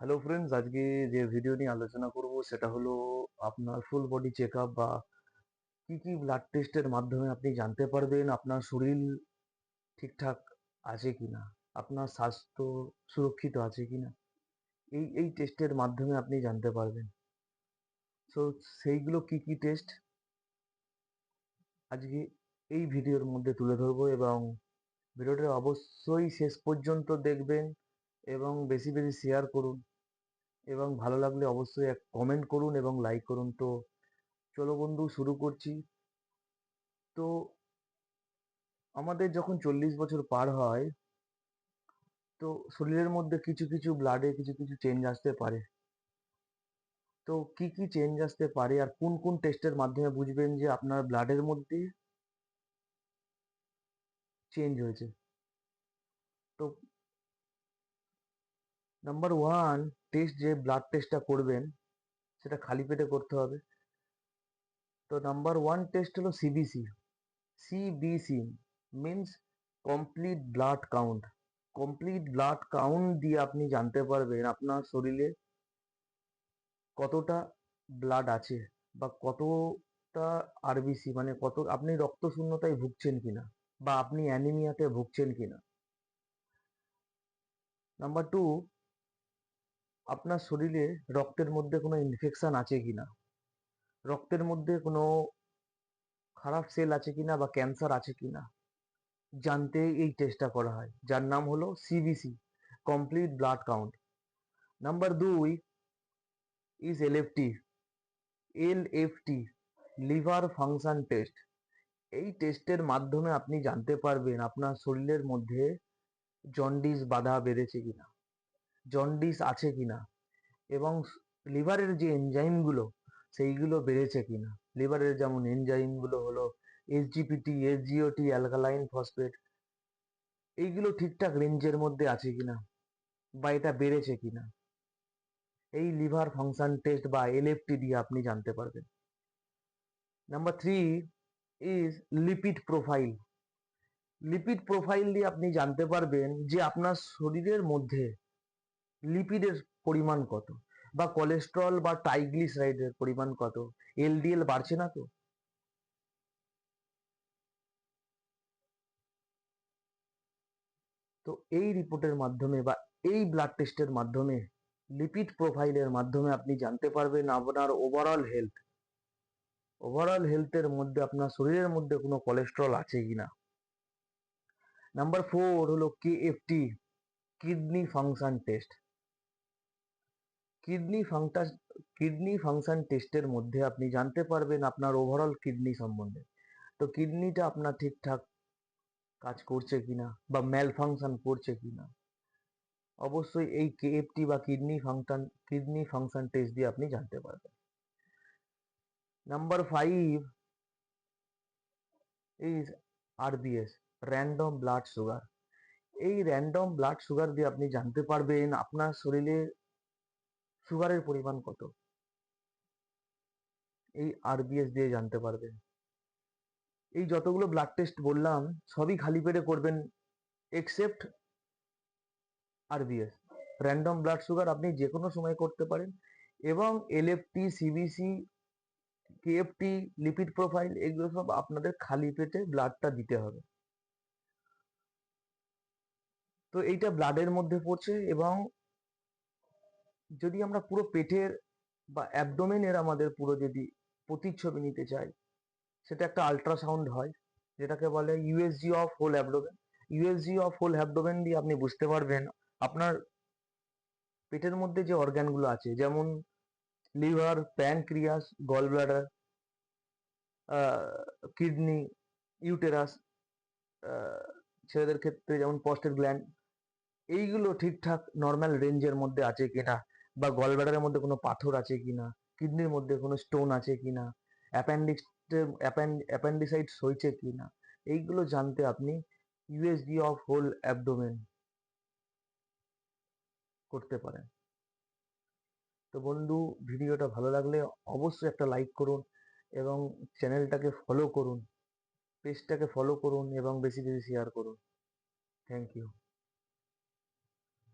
Hello friends আজকে যে video নিয়ে আলোচনা করব, সেটা হলো আপনার ফুল বডি চেক বা কি কি ব্লাড টেস্টের মাধ্যমে আপনি জানতে পারবেন, আপনার শরীর ঠিকঠাক আছে কি না আপনার স্বাস্থ্য সুরক্ষিত আছে কি না এই এই টেস্টের মাধ্যমে আপনি জানতে পারবেন। সো সেইগুলো কি কি টেস্ট আজকে এই ভিডিওর মধ্যে তুলে ধরবো এবং ভিডিওটা অবশ্যই শেষ পর্যন্ত দেখবেন এবং বেশি বেশি শেয়ার করুন। এবং ভালো লাগলে অবশ্যই এক কমেন্ট করুন এবং লাইক করুন। তো চলো বন্ধু, শুরু করছি। তো আমাদের যখন চল্লিশ বছর পার হয়, তো শরীরের মধ্যে কিছু কিছু ব্লাডে কিছু কিছু চেঞ্জ আসতে পারে। তো কি কি চেঞ্জ আসতে পারে আর কোন কোন টেস্টের মাধ্যমে বুঝবেন যে আপনার ব্লাডের মধ্যে চেঞ্জ হয়েছে? তো নাম্বার ওয়ান টেস্ট যে ব্লাড টেস্টটা করবেন, সেটা খালি পেটে করতে হবে। তো নাম্বার ওয়ান টেস্ট হলো CBC CBC means complete blood count complete blood count দিয়ে আপনি জানতে পারবেন আপনার শরীরে কতটা ব্লাড আছে বা কতটা আরবিসি মানে কত, আপনি রক্ত শূন্যতায় ভুগছেন কিনা বা আপনি অ্যানিমিয়াতে ভুগছেন কিনা। নাম্বার টু আপনার শরীরে রক্তের মধ্যে কোনো ইনফেকশান আছে কি না রক্তের মধ্যে কোনো খারাপ সেল আছে কি না বা ক্যান্সার আছে কি না জানতে এই টেস্টটা করা হয়। যার নাম হলো CBC complete blood count number দুই is LFT LFT liver function test এই টেস্টের মাধ্যমে আপনি জানতে পারবেন আপনার শরীরের মধ্যে জন্ডিস বাধা বেড়েছে কিনা। জন্ডিস আছে কিনা? এবং লিভারের যে এনজাইমগুলো সেইগুলো বেড়েছে কিনা? লিভারের যেমন এনজাইমগুলো হলো এসজিপিটি এসজিওটি অ্যালকালাইন ফসফেট এইগুলো ঠিকঠাক রেঞ্জের মধ্যে আছে কিনা? বা এটা বেড়েছে কিনা? এই লিভার ফাংশন টেস্ট বা এলএফটি দিয়ে আপনি জানতে পারবেন। Number three is lipid profile lipid profile দিয়ে আপনি জানতে পারবেন যে আপনার শরীরের মধ্যে লিপিডের পরিমাণ কত? বা কোলেস্ট্রল বা ট্রাইগ্লিসারাইডের পরিমাণ কত? এলডিএল বাড়ছে না তো? তো এই রিপোর্টের মাধ্যমে বা এই ব্লাড টেস্টের মাধ্যমে লিপিড প্রোফাইলের মাধ্যমে আপনি জানতে পারবেন আপনার ওভারঅল হেলথ ওভারঅল হেলথের মধ্যে আপনার শরীরের মধ্যে কোনো কোলেস্ট্রল আছে কিনা নাম্বার ফোর হলো KFT kidney function test kidney function kidney function টেস্টের মধ্যে আপনি জানতে পারবেন আপনার ওভারঅল কিডনি সম্বন্ধে। তো কিডনিটা আপনার ঠিকঠাক কাজ করছে কিনা বা ম্যাল ফাংশন করছে কিনা? অবশ্যই এই কেএফটি বা kidney function kidney function test দিয়ে আপনি জানতে পারবেন। Number five is RBS random blood sugar এই র্যান্ডম ব্লাড সুগার দিয়ে আপনি জানতে পারবেন, আপনার শরীরে সুগারের পরিমাণ কত? এই আরবিএস দিয়ে জানতে পারবেন এই যতগুলো ব্লাড টেস্ট বললাম, সবই খালি পেটে করবেন except RBS random blood sugar আপনি যে কোনো সময় করতে পারেন এবং LFT CBC KFT lipid profile এগুলো সব আপনাদের খালি পেটে ব্লাডটা দিতে হবে। তো এইটা ব্লাডের মধ্যে পড়ছে এবং যদি আমরা পুরো পেটের বা অ্যাবডোমেনের আমাদের পুরো যদি প্রতিচ্ছবি নিতে চাই, সেটা একটা আল্ট্রাসাউন্ড হয়, যেটাকে বলে USG of whole abdomen USG of whole abdomen দিয়ে আপনি বুঝতে পারবেন আপনার পেটের মধ্যে যে অর্গ্যানগুলো আছে, যেমন liver pancreas gall bladder kidney uterus ছেলেদের ক্ষেত্রে যেমন পস্টের গ্ল্যান্ড এইগুলো ঠিকঠাক নর্মাল রেঞ্জের মধ্যে আছে কিনা বা গল ব্লাডারের মধ্যে কোনো পাথর আছে কিনা? কিডনির মধ্যে কোনো স্টোন আছে কিনা? অ্যাপেন্ডিক্স অ্যাপেন্ডিসাইটস হয়েছে কিনা? এইগুলো জানতে আপনি ইউএসডি অফ হোল অ্যাবডোমেন করতে পারেন। তো বন্ধু, ভিডিওটা ভালো লাগলে অবশ্যই একটা লাইক করুন এবং চ্যানেলটাকে ফলো করুন। পেজটাকে ফলো করুন এবং বেশি বেশি শেয়ার করুন। Thank you